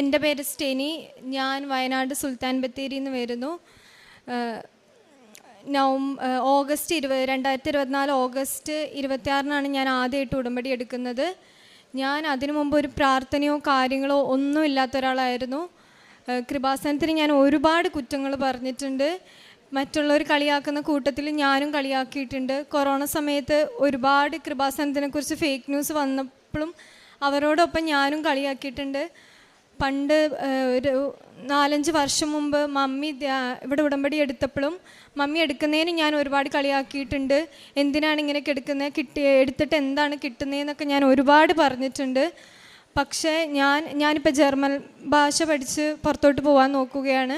എന്റെ പേര് സ്റ്റെനി. ഞാൻ വയനാട് സുൽത്താൻ ബത്തേരിയിൽ നിന്ന് വരുന്നു. നവം ഓഗസ്റ്റ് ഇരുപത് രണ്ടായിരത്തി ഇരുപത്തിനാല് ഓഗസ്റ്റ് ഇരുപത്തിയാറിനാണ് ഞാൻ ആദ്യമായിട്ട് ഉടമ്പടി എടുക്കുന്നത്. ഞാൻ അതിനു മുമ്പ് ഒരു പ്രാർത്ഥനയോ കാര്യങ്ങളോ ഒന്നും ഇല്ലാത്ത ഒരാളായിരുന്നു. കൃപാസനത്തിന് ഞാൻ ഒരുപാട് കുറ്റങ്ങൾ പറഞ്ഞിട്ടുണ്ട്. മറ്റുള്ളവർ കളിയാക്കുന്ന കൂട്ടത്തിൽ ഞാനും കളിയാക്കിയിട്ടുണ്ട്. കൊറോണ സമയത്ത് ഒരുപാട് കൃപാസനത്തിനെക്കുറിച്ച് ഫേക്ക് ന്യൂസ് വന്നപ്പോഴും അവരോടൊപ്പം ഞാനും കളിയാക്കിയിട്ടുണ്ട്. പണ്ട് ഒരു നാലഞ്ച് വർഷം മുമ്പ് മമ്മി ഇവിടെ ഉടമ്പടി എടുത്തപ്പോഴും മമ്മി എടുക്കുന്നതിന് ഞാൻ ഒരുപാട് കളിയാക്കിയിട്ടുണ്ട്. എന്തിനാണ് ഇങ്ങനെ എടുക്കുന്നത് കിട്ടി എടുത്തിട്ട് എന്താണ് കിട്ടുന്നതെന്നൊക്കെ ഞാൻ ഒരുപാട് പറഞ്ഞിട്ടുണ്ട്. പക്ഷേ ഞാൻ ഞാനിപ്പോൾ ജർമ്മൻ ഭാഷ പഠിച്ച് പുറത്തോട്ട് പോകാൻ നോക്കുകയാണ്.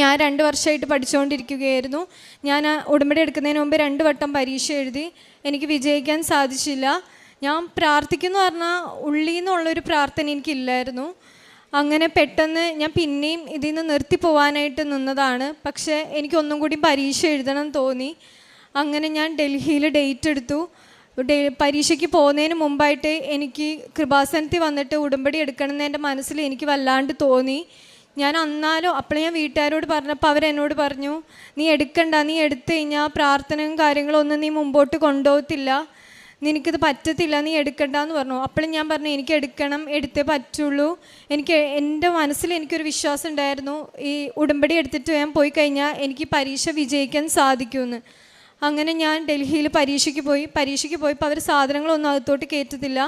ഞാൻ രണ്ട് വർഷമായിട്ട് പഠിച്ചുകൊണ്ടിരിക്കുകയായിരുന്നു. ഞാൻ ഉടമ്പടി എടുക്കുന്നതിന് മുമ്പ് രണ്ട് വട്ടം പരീക്ഷ എഴുതി എനിക്ക് വിജയിക്കാൻ സാധിച്ചില്ല. ഞാൻ പ്രാർത്ഥിക്കുന്നു പറഞ്ഞാൽ ഉള്ളിൽ നിന്നുള്ളൊരു പ്രാർത്ഥന എനിക്കില്ലായിരുന്നു. അങ്ങനെ പെട്ടെന്ന് ഞാൻ പിന്നെയും ഇതിൽ നിന്ന് നിർത്തി പോവാനായിട്ട് നിന്നതാണ്. പക്ഷേ എനിക്ക് ഒന്നും കൂടി പരീക്ഷ എഴുതണം തോന്നി. അങ്ങനെ ഞാൻ ഡൽഹിയിൽ ഡേറ്റ് എടുത്തു. ഡേ പരീക്ഷയ്ക്ക് പോകുന്നതിന് മുമ്പായിട്ട് എനിക്ക് കൃപാസനത്തിൽ വന്നിട്ട് ഉടമ്പടി എടുക്കണമെന്ന് എന്റെ മനസ്സിൽ എനിക്ക് വല്ലാണ്ട് തോന്നി. ഞാൻ അന്നാലോ അപ്പോൾ ഞാൻ വീട്ടുകാരോട് പറഞ്ഞപ്പോൾ അവരെന്നോട് പറഞ്ഞു നീ എടുക്കണ്ട നീ എടുത്തു കഴിഞ്ഞാൽ പ്രാർത്ഥനയും കാര്യങ്ങളൊന്നും നീ മുമ്പോട്ട് കൊണ്ടുപോകത്തില്ല. നിനക്കിത് പറ്റത്തില്ല നീ എടുക്കണ്ട എന്ന് പറഞ്ഞു. അപ്പോഴും ഞാൻ പറഞ്ഞു എനിക്ക് എടുക്കണം എടുത്തേ പറ്റുള്ളൂ. എനിക്ക് എന്റെ മനസ്സിൽ എനിക്കൊരു വിശ്വാസം ഉണ്ടായിരുന്നു. ഈ ഉടമ്പടി എടുത്തിട്ട് ഞാൻ പോയി കഴിഞ്ഞാൽ എനിക്ക് പരീക്ഷ വിജയിക്കാൻ സാധിക്കുമെന്ന്. അങ്ങനെ ഞാൻ ഡൽഹിയിൽ പരീക്ഷയ്ക്ക് പോയി. പരീക്ഷയ്ക്ക് പോയപ്പോൾ അവർ സാധനങ്ങളൊന്നും അകത്തോട്ട് കയറ്റത്തില്ല.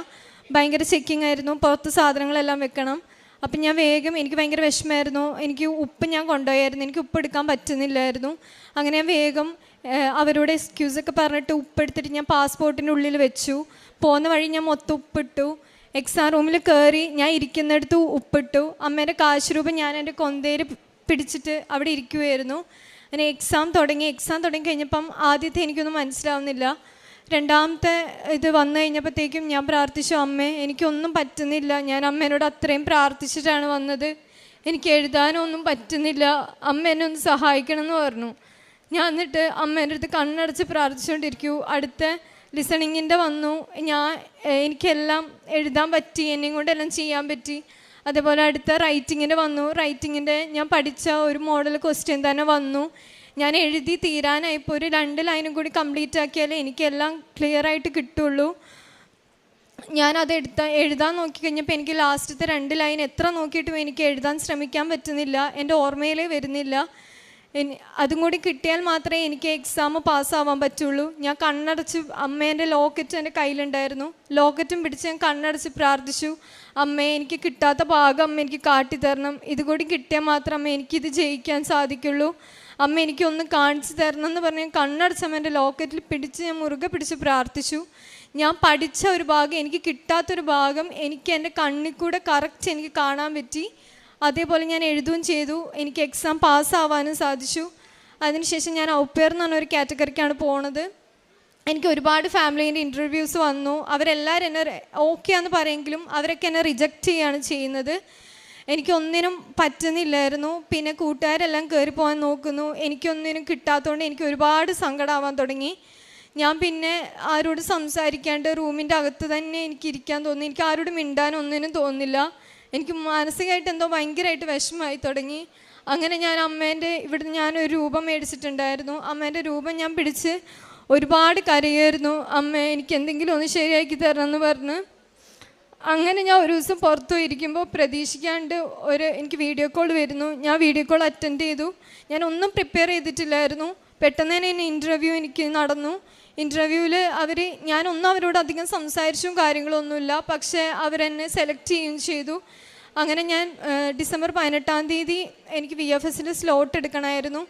ഭയങ്കര ചെക്കിംഗ് ആയിരുന്നു. പുറത്ത് സാധനങ്ങളെല്ലാം വെക്കണം. അപ്പം ഞാൻ വേഗം എനിക്ക് ഭയങ്കര വിഷമമായിരുന്നു. എനിക്ക് ഉപ്പ് ഞാൻ കൊണ്ടുപോയായിരുന്നു. എനിക്ക് ഉപ്പ് എടുക്കാൻ പറ്റുന്നില്ലായിരുന്നു. അങ്ങനെ ഞാൻ വേഗം ഏഹ്, എക്സ്ക്യൂസ് ഒക്കെ പറഞ്ഞിട്ട് ഉപ്പെടുത്തിട്ട് ഞാൻ പാസ്പോർട്ടിന്റെ ഉള്ളിൽ വെച്ചു. പോകുന്ന വഴി ഞാൻ മൊത്തം ഉപ്പിട്ടു. എക്സാം റൂമിൽ കയറി ഞാൻ ഇരിക്കുന്നിടത്ത് ഉപ്പിട്ടു. അമ്മേന്റെ കാശ് രൂപ ഞാൻ എന്റെ കൊന്തേര് പിടിച്ചിട്ട് അവിടെ ഇരിക്കുമായിരുന്നു അങ്ങനെ എക്സാം തുടങ്ങി. എക്സാം തുടങ്ങി കഴിഞ്ഞപ്പം ആദ്യത്തെ എനിക്കൊന്നും മനസ്സിലാവുന്നില്ല. രണ്ടാമത്തെ ഇത് വന്നു കഴിഞ്ഞപ്പോഴത്തേക്കും ഞാൻ പ്രാർത്ഥിച്ചു അമ്മേ എനിക്കൊന്നും പറ്റുന്നില്ല. ഞാൻ അമ്മേനോട് അത്രയും പ്രാർത്ഥിച്ചിട്ടാണ് വന്നത്. എനിക്ക് എഴുതാനൊന്നും പറ്റുന്നില്ല. അമ്മ എന്നെ ഒന്ന് സഹായിക്കണം എന്ന് പറഞ്ഞു. ഞാൻ എന്നിട്ട് അമ്മേന്റെ അടുത്ത് കണ്ണടച്ച് പ്രാർത്ഥിച്ചുകൊണ്ടിരിക്കൂ. അടുത്ത ലിസണിങ്ങിന്റെ വന്നു. ഞാൻ എനിക്കെല്ലാം എഴുതാൻ പറ്റി എന്നെയും കൊണ്ട് എല്ലാം ചെയ്യാൻ പറ്റി. അതേപോലെ അടുത്ത റൈറ്റിങ്ങിന്റെ വന്നു. റൈറ്റിങ്ങിന്റെ ഞാൻ പഠിച്ച ഒരു മോഡൽ ക്വസ്റ്റ്യൻ തന്നെ വന്നു. ഞാൻ എഴുതി തീരാനായിപ്പോൾ ഒരു രണ്ട് ലൈനും കൂടി കംപ്ലീറ്റ് ആക്കിയാലേ എനിക്കെല്ലാം ക്ലിയർ ആയിട്ട് കിട്ടുള്ളൂ. ഞാനത് എടുത്ത എഴുതാൻ നോക്കിക്കഴിഞ്ഞപ്പോൾ എനിക്ക് ലാസ്റ്റത്തെ രണ്ട് ലൈൻ എത്ര നോക്കിയിട്ടും എനിക്ക് എഴുതാൻ ശ്രമിക്കാൻ പറ്റുന്നില്ല. എന്റെ ഓർമ്മയിലേ വരുന്നില്ല. അതും കൂടി കിട്ടിയാൽ മാത്രമേ എനിക്ക് എക്സാം പാസ്സാവാൻ പറ്റുള്ളൂ. ഞാൻ കണ്ണടച്ച് അമ്മേന്റെ ലോക്കറ്റ് എന്റെ കയ്യിലുണ്ടായിരുന്നു. ലോക്കറ്റും പിടിച്ച് ഞാൻ കണ്ണടച്ച് പ്രാർത്ഥിച്ചു. അമ്മേ എനിക്ക് കിട്ടാത്ത ഭാഗം അമ്മ എനിക്ക് കാട്ടിത്തരണം ഇതുകൂടി കിട്ടിയാൽ മാത്രമേ എനിക്കിത് ജയിക്കാൻ സാധിക്കുള്ളൂ. അമ്മ എനിക്കൊന്ന് കാണിച്ചു തരണം എന്ന് പറഞ്ഞ് ഞാൻ കണ്ണടച്ച് അമ്മേന്റെ ലോക്കറ്റിൽ പിടിച്ച് ഞാൻ മുറുകെ പിടിച്ച് പ്രാർത്ഥിച്ചു. ഞാൻ പഠിച്ച ഒരു ഭാഗം എനിക്ക് കിട്ടാത്തൊരു ഭാഗം എനിക്ക് എന്റെ കണ്ണിൽ കൂടെ കറക്റ്റ് എനിക്ക് കാണാൻ പറ്റി. അതേപോലെ ഞാൻ എഴുതുകയും ചെയ്തു. എനിക്ക് എക്സാം പാസ്സാവാനും സാധിച്ചു. അതിനുശേഷം ഞാൻ ഔപ്പയർ എന്ന് പറഞ്ഞ ഒരു കാറ്റഗറിക്കാണ് പോണത്. എനിക്ക് ഒരുപാട് ഫാമിലീന്റെ ഇന്റർവ്യൂസ് വന്നു. അവരെല്ലാവരും എന്നെ ഓക്കെ എന്ന് പറയെങ്കിലും അവരൊക്കെ എന്നെ റിജക്റ്റ് ചെയ്യുകയാണ് ചെയ്യുന്നത്. എനിക്കൊന്നിനും പറ്റുന്നില്ലായിരുന്നു. പിന്നെ കൂട്ടുകാരെല്ലാം കയറി പോകാൻ നോക്കുന്നു. എനിക്കൊന്നിനും കിട്ടാത്തതുകൊണ്ട് എനിക്ക് ഒരുപാട് സങ്കടമാവാൻ തുടങ്ങി. ഞാൻ പിന്നെ ആരോട് സംസാരിക്കാണ്ട് റൂമിന്റെ അകത്ത് തന്നെ എനിക്ക് ഇരിക്കാൻ തോന്നി. എനിക്ക് ആരോടും മിണ്ടാൻ ഒന്നിനും തോന്നുന്നില്ല എനിക്ക് മാനസികമായിട്ട് എന്തോ ഭയങ്കരമായിട്ട് വിഷമമായി തുടങ്ങി. അങ്ങനെ ഞാൻ അമ്മേന്റെ ഇവിടുന്ന് ഞാനൊരു രൂപം മേടിച്ചിട്ടുണ്ടായിരുന്നു. അമ്മേന്റെ രൂപം ഞാൻ പിടിച്ച് ഒരുപാട് കരയായിരുന്നു. അമ്മ എനിക്ക് എന്തെങ്കിലും ഒന്ന് ശരിയാക്കി തരണം എന്ന് പറഞ്ഞ് അങ്ങനെ ഞാൻ ഒരു ദിവസം പുറത്തു ഇരിക്കുമ്പോൾ പ്രതീക്ഷിക്കാണ്ട് ഒരു എനിക്ക് വീഡിയോ കോൾ വരുന്നു. ഞാൻ വീഡിയോ കോൾ അറ്റൻഡ് ചെയ്തു. ഞാൻ ഒന്നും പ്രിപ്പയർ ചെയ്തിട്ടില്ലായിരുന്നു. പെട്ടെന്ന് തന്നെ എന്നെ ഇന്റർവ്യൂ എനിക്ക് നടന്നു. ഇന്റർവ്യൂവിൽ അവർ ഞാനൊന്നും അവരോട് അധികം സംസാരിച്ചും കാര്യങ്ങളൊന്നുമില്ല. പക്ഷേ അവരെന്നെ സെലക്ട് ചെയ്യുകയും ചെയ്തു. അങ്ങനെ ഞാൻ ഡിസംബർ പതിനെട്ടാം തീയതി എനിക്ക് വി എഫ് എസിൽ സ്ലോട്ട് എടുക്കണമായിരുന്നു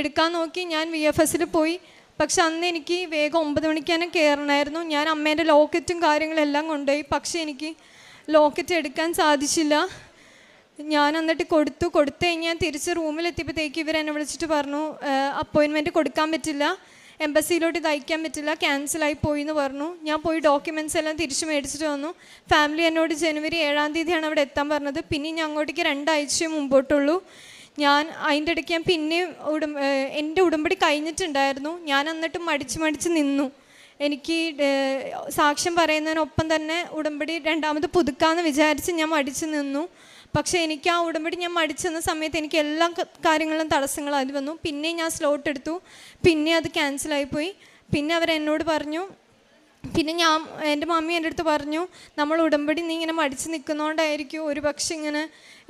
എടുക്കാൻ നോക്കി ഞാൻ വി എഫ് എസിൽ പോയി. പക്ഷെ അന്ന് എനിക്ക് വേഗം ഒമ്പത് മണിക്ക് തന്നെ കയറണമായിരുന്നു ഞാൻ അമ്മേന്റെ ലോക്കറ്റും കാര്യങ്ങളെല്ലാം കൊണ്ടുപോയി. പക്ഷേ എനിക്ക് ലോക്കറ്റ് എടുക്കാൻ സാധിച്ചില്ല. ഞാൻ എന്നിട്ട് കൊടുത്തു. കൊടുത്തു കഴിഞ്ഞാൽ തിരിച്ച് റൂമിലെത്തിയപ്പോഴത്തേക്ക് ഇവരെന്നെ വിളിച്ചിട്ട് പറഞ്ഞു അപ്പോയിൻമെന്റ് കൊടുക്കാൻ പറ്റില്ല. എംബസിയിലോട്ട് ഇത് അയക്കാൻ പറ്റില്ല. ക്യാൻസലായി പോയി എന്ന് പറഞ്ഞു. ഞാൻ പോയി ഡോക്യുമെന്റ്സ് എല്ലാം തിരിച്ചു മേടിച്ചിട്ട് വന്നു. ഫാമിലി എന്നോട് ജനുവരി ഏഴാം തീയതിയാണ് അവിടെ എത്താൻ പറഞ്ഞത്. പിന്നെ ഞാൻ അങ്ങോട്ടേക്ക് രണ്ടാഴ്ച മുമ്പോട്ടുള്ളൂ. ഞാൻ അതിന്റെ ഇടയ്ക്ക് ഞാൻ പിന്നെ ഉടം എന്റെ ഉടമ്പടി കഴിഞ്ഞിട്ടുണ്ടായിരുന്നു. ഞാൻ എന്നിട്ട് മടിച്ച് മടിച്ച് നിന്നു. എനിക്ക് സാക്ഷ്യം പറയുന്നതിനൊപ്പം തന്നെ ഉടമ്പടി രണ്ടാമത് പുതുക്കാമെന്ന് വിചാരിച്ച് ഞാൻ മടിച്ച് നിന്നു. പക്ഷേ എനിക്ക് ആ ഉടമ്പടി ഞാൻ മടിച്ചെന്ന സമയത്ത് എനിക്ക് എല്ലാ കാര്യങ്ങളും തടസ്സങ്ങളും അതിൽ വന്നു. പിന്നെ ഞാൻ സ്ലോട്ട് എടുത്തു. പിന്നെ അത് ക്യാൻസലായിപ്പോയി പിന്നെ അവർ എന്നോട് പറഞ്ഞു പിന്നെ ഞാൻ എന്റെ മമ്മി എന്റെ അടുത്ത് പറഞ്ഞു നമ്മൾ ഉടമ്പടി നീ ഇങ്ങനെ മടിച്ച് നിൽക്കുന്നതുകൊണ്ടായിരിക്കും ഒരു പക്ഷെ ഇങ്ങനെ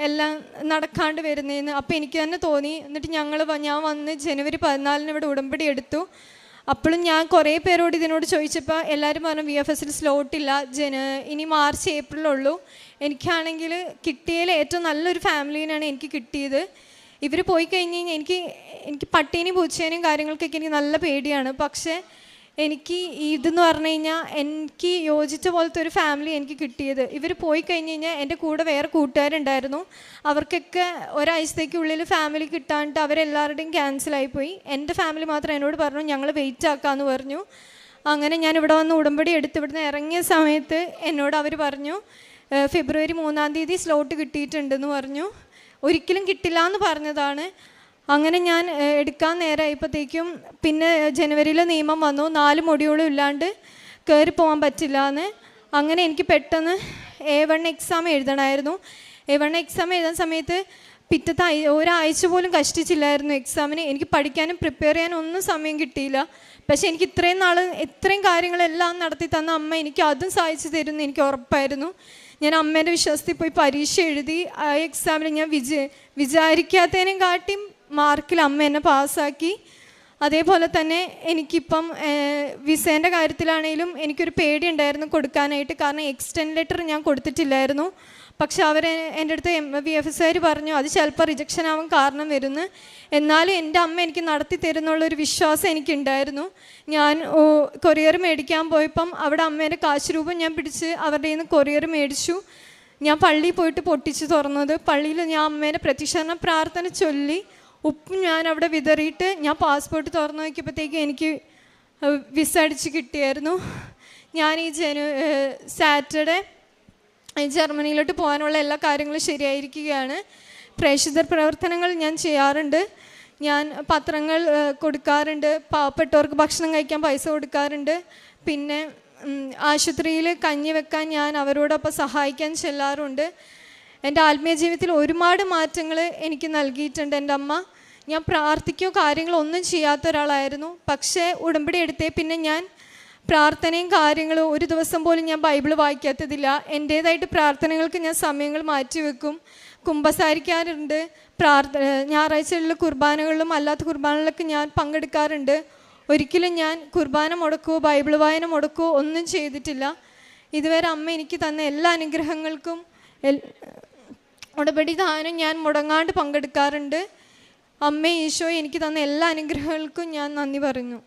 എല്ലാം നടക്കാണ്ട് വരുന്നതെന്ന് അപ്പോൾ എനിക്ക് തന്നെ തോന്നി. എന്നിട്ട് ഞങ്ങൾ ഞാൻ വന്ന് ജനുവരി പതിനാലിന് ഇവിടെ ഉടമ്പടി എടുത്തു. അപ്പോഴും ഞാൻ കുറേ പേരോട് ഇതിനോട് ചോദിച്ചപ്പോൾ എല്ലാവരും പറഞ്ഞു വി എഫ് എസിൽ സ്ലോട്ടില്ല ജന ഇനി മാർച്ച് ഏപ്രിലുള്ളൂ എനിക്കാണെങ്കിൽ കിട്ടിയതിൽ ഏറ്റവും നല്ലൊരു ഫാമിലീനാണ് എനിക്ക് കിട്ടിയത്. ഇവർ പോയി കഴിഞ്ഞ് കഴിഞ്ഞാൽ എനിക്ക് എനിക്ക് പട്ടീനെയും പൂച്ചേനെയും കാര്യങ്ങൾക്കൊക്കെ എനിക്ക് നല്ല പേടിയാണ്. പക്ഷേ എനിക്ക് ഇതെന്ന് പറഞ്ഞു കഴിഞ്ഞാൽ എനിക്ക് യോജിച്ച പോലത്തെ ഒരു ഫാമിലി എനിക്ക് കിട്ടിയത്. ഇവർ പോയി കഴിഞ്ഞ് കഴിഞ്ഞാൽ എന്റെ കൂടെ വേറെ കൂട്ടുകാരുണ്ടായിരുന്നു. അവർക്കൊക്കെ ഒരാഴ്ചത്തേക്കുള്ളിൽ ഫാമിലി കിട്ടാണ്ട് അവരെല്ലാവരുടെയും ക്യാൻസലായിപ്പോയി എന്റെ ഫാമിലി മാത്രം എന്നോട് പറഞ്ഞു ഞങ്ങൾ വെയിറ്റ് ആക്കാമെന്ന് പറഞ്ഞു. അങ്ങനെ ഞാൻ ഇവിടെ വന്ന് ഉടമ്പടി എടുത്ത് ഇവിടുന്ന് ഇറങ്ങിയ സമയത്ത് എന്നോട് അവർ പറഞ്ഞു ഫെബ്രുവരി മൂന്നാം തീയതി സ്ലോട്ട് കിട്ടിയിട്ടുണ്ടെന്ന് പറഞ്ഞു. ഒരിക്കലും കിട്ടില്ല എന്ന് പറഞ്ഞതാണ്. അങ്ങനെ ഞാൻ എടുക്കാൻ നേരമായപ്പോഴത്തേക്കും പിന്നെ ജനുവരിയിൽ നിയമം വന്നു. നാല് മൊഡ്യൂളും ഇല്ലാണ്ട് കയറി പോകാൻ പറ്റില്ല എന്ന് അങ്ങനെ എനിക്ക് പെട്ടെന്ന് എ വൺ എക്സാം എഴുതണമായിരുന്നു. എ വൺ എക്സാം എഴുതുന്ന സമയത്ത് പിറ്റത്തെ ഒരാഴ്ച പോലും കഷ്ടിച്ചില്ലായിരുന്നു എക്സാമിന് എനിക്ക് പഠിക്കാനും പ്രിപ്പയർ ചെയ്യാനും ഒന്നും സമയം കിട്ടിയില്ല. പക്ഷേ എനിക്ക് ഇത്രയും നാൾ ഇത്രയും കാര്യങ്ങളെല്ലാം നടത്തി തന്ന അമ്മ എനിക്ക് അതും സഹായിച്ചു തരുമെന്ന് എനിക്ക് ഉറപ്പായിരുന്നു. ഞാൻ അമ്മേന്റെ വിശ്വാസത്തിൽ പോയി പരീക്ഷ എഴുതി ആ എക്സാമിൽ ഞാൻ വിജയ വിചാരിക്കാത്തതിനും കാട്ടിയും മാർക്കിൽ അമ്മ എന്നെ പാസ്സാക്കി. അതേപോലെ തന്നെ എനിക്കിപ്പം വിസേന്റെ കാര്യത്തിലാണെങ്കിലും എനിക്കൊരു പേടി ഉണ്ടായിരുന്നു കൊടുക്കാനായിട്ട്. കാരണം എക്സ്റ്റെൻഡ് ലെറ്റർ ഞാൻ കൊടുത്തിട്ടില്ലായിരുന്നു. പക്ഷെ അവർ എന്റെ അടുത്ത് എം വി എഫ് എസ്സുകാർ പറഞ്ഞു അത് ചിലപ്പോൾ റിജക്ഷൻ ആവാൻ കാരണം വരുന്നു. എന്നാലും എന്റെ അമ്മ എനിക്ക് നടത്തി തരുന്നുള്ളൊരു വിശ്വാസം എനിക്കുണ്ടായിരുന്നു. ഞാൻ കൊറിയർ മേടിക്കാൻ പോയപ്പം അവിടെ അമ്മേന്റെ കാശ് രൂപം ഞാൻ പിടിച്ച് അവരുടെ നിന്ന് കൊറിയർ മേടിച്ചു. ഞാൻ പള്ളിയിൽ പോയിട്ട് പൊട്ടിച്ച് തുറന്നത്. പള്ളിയിൽ ഞാൻ അമ്മേന്റെ പ്രതിഷേധ പ്രാർത്ഥന ചൊല്ലി. ഉപ്പും ഞാൻ അവിടെ വിതറിയിട്ട് ഞാൻ പാസ്പോർട്ട് തുറന്നു നോക്കിയപ്പോഴത്തേക്ക് എനിക്ക് വിസ അടിച്ച് കിട്ടിയായിരുന്നു. ഞാൻ ഈ ജനു സാറ്റർഡേ ജർമ്മനിയിലോട്ട് പോകാനുള്ള എല്ലാ കാര്യങ്ങളും ശരിയായിരിക്കുകയാണ്. പ്രേക്ഷിത പ്രവർത്തനങ്ങൾ ഞാൻ ചെയ്യാറുണ്ട്. ഞാൻ പത്രങ്ങൾ കൊടുക്കാറുണ്ട്. പാവപ്പെട്ടവർക്ക് ഭക്ഷണം കഴിക്കാൻ പൈസ കൊടുക്കാറുണ്ട്. പിന്നെ ആശുപത്രിയിൽ കഞ്ഞി വെക്കാൻ ഞാൻ അവരോടൊപ്പം സഹായിക്കാൻ ചെല്ലാറുണ്ട്. എന്റെ ആത്മീയ ജീവിതത്തിൽ ഒരുപാട് മാറ്റങ്ങൾ എനിക്ക് നൽകിയിട്ടുണ്ട് എന്റെ അമ്മ. ഞാൻ പ്രാർത്ഥിക്കുകയോ കാര്യങ്ങളോ ഒന്നും ചെയ്യാത്ത ഒരാളായിരുന്നു. പക്ഷേ ഉടമ്പടി എടുത്തേ പിന്നെ ഞാൻ പ്രാർത്ഥനയും കാര്യങ്ങളും ഒരു ദിവസം പോലും ഞാൻ ബൈബിൾ വായിക്കാത്തതില്ല. എന്റേതായിട്ട് പ്രാർത്ഥനകൾക്ക് ഞാൻ സമയങ്ങൾ മാറ്റി വെക്കും. കുമ്പസാരിക്കാറുണ്ട്. പ്രാർത്ഥ ഞായറാഴ്ചകളിൽ കുർബാനകളിലും അല്ലാത്ത കുർബാനകളിലൊക്കെ ഞാൻ പങ്കെടുക്കാറുണ്ട്. ഒരിക്കലും ഞാൻ കുർബാന മുടക്കുകയോ ബൈബിൾ വായന മുടക്കുകയോ ഒന്നും ചെയ്തിട്ടില്ല. ഇതുവരെ അമ്മ എനിക്ക് തന്ന എല്ലാ അനുഗ്രഹങ്ങൾക്കും ഉടപടി ദാനം ഞാൻ മുടങ്ങാണ്ട് പങ്കെടുക്കാറുണ്ട്. അമ്മ ഈശോ എനിക്ക് തന്ന എല്ലാ അനുഗ്രഹങ്ങൾക്കും ഞാൻ നന്ദി പറഞ്ഞു